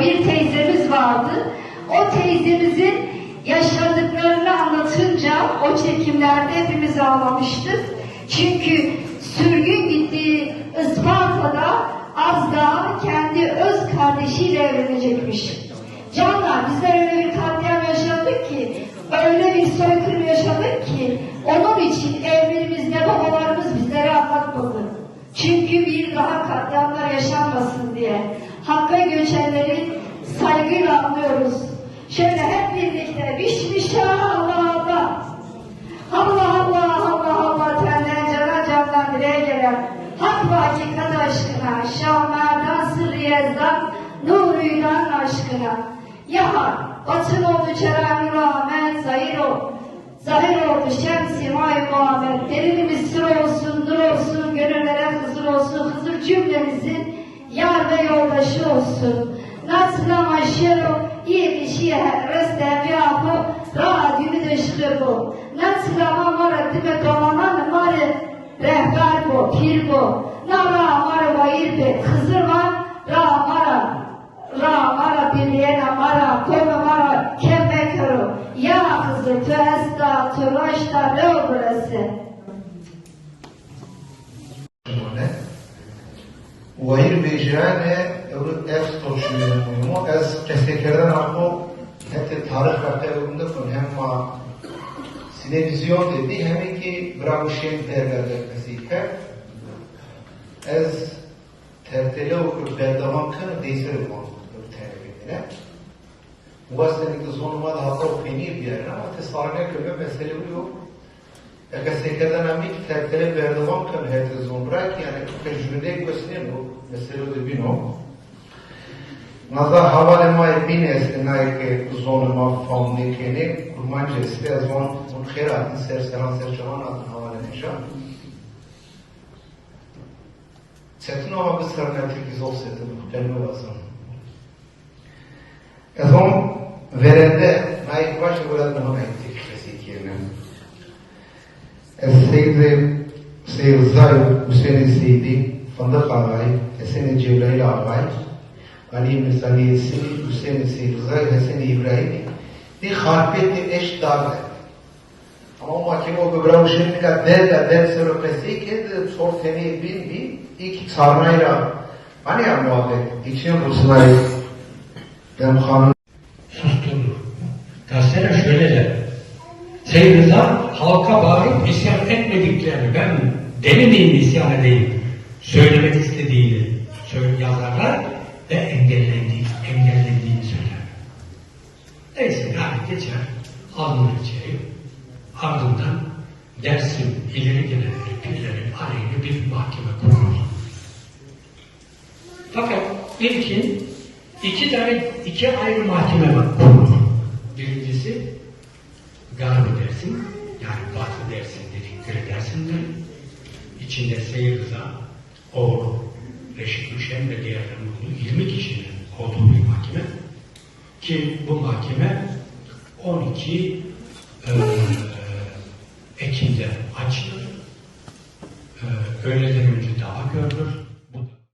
bir teyzemiz vardı. O teyzemizin yaşadıklarını anlatınca o çekimlerde hepimiz ağlamıştık. Çünkü sürgün gittiği Isparta'da az daha kendi öz kardeşiyle evlenecekmiş. Canlar bizler öyle bir katliam yaşadık ki, öyle bir soykırım yaşadık ki, onun için evlerimizde babalarımız bizlere anlatmadı. Çünkü bir daha katliamlar yaşanmasın diye. Hakka göçenleri saygıyla anlıyoruz. Şöyle hep birlikte bişmiş Allah Allah. Allah Allah Allah Allah tenden cana candan direğe gelen hak ve hakikat aşkına şamlardan sırriyezdan nuruydan aşkına ya hak batın oldu çerami rahmet zahir ol zahir oldu şemsi may Muhammed derinimiz sır olsun nur olsun gönüllere huzur olsun huzur cümlemizin yar ve yoldaşı olsun Nasla maşero iyi kişiye reste bir apı ra günü dışkı bu. Nasla mamara dime tomanan mare rehber bu, pir bu. Nara mara bayır be, kızır var, ra mara. Ra mara biliyena mara, kome mara, kemme kuru. Ya kızı tu esta, tu raşta, ne o burası? وهي بيجرانه اف توشيو مو از تفكرن akو hep tarih raporunda konu hem ma televizyon dedi hem ki bravo şeyin değerlendirmesi ez tertele okur berdaman kını değişir bu terbiyeyle. Bu aslında zonuma da hatta okuyni bir yer ama tesarine köme mesele bu yok. Eğer sekerden amik tertele berdaman kını hete zonbra ki yani tecrübe göstereyim bu mesele de bir no. Nazar havale mai bine este nai che zonuma famne che ne curmanje este zon un khairat ser seran ser jaman at havale neşa. Çetin ama biz karına tekiz olsaydı muhtemelen lazım. Ezon verende naik baş olarak bunu ettik kesikiyene. Seydi Zayı Hüseyin Seydi Fındık Ağay Hesen Cebrail Ağay Ali Mesaniyesi Hüseyin Seydi Zayı Hesen İbrahim bir harfeti eş darbe. Ama o mahkeme o böbreği şimdi ka derle der seröpesi ki sorteni bin bir ilk sarmayla hani ya muhabbet için Rusları ben hanım susturdu. Gazeteler şöyle der. Seyyid Rıza halka bağırıp isyan etmediklerini ben deli miyim isyan edeyim söylemek istediğini yazarlar ve engellendiği, engellendiğini söyler. Neyse yani geçer alınır içeri ardından dersin ileri gelenleri birileri aleyhine bir mahkeme kurulur. Fakat ilkin iki tane iki ayrı mahkeme var. Birincisi Garbi dersin, yani Batı dersin dedikleri dersinler. İçinde Seyir Rıza, oğlu Reşit Üşen ve diğerlerinin olduğu 20 kişinin olduğu bir mahkeme. Ki bu mahkeme 12 eee Ekim'de açılır. Eee öğleden.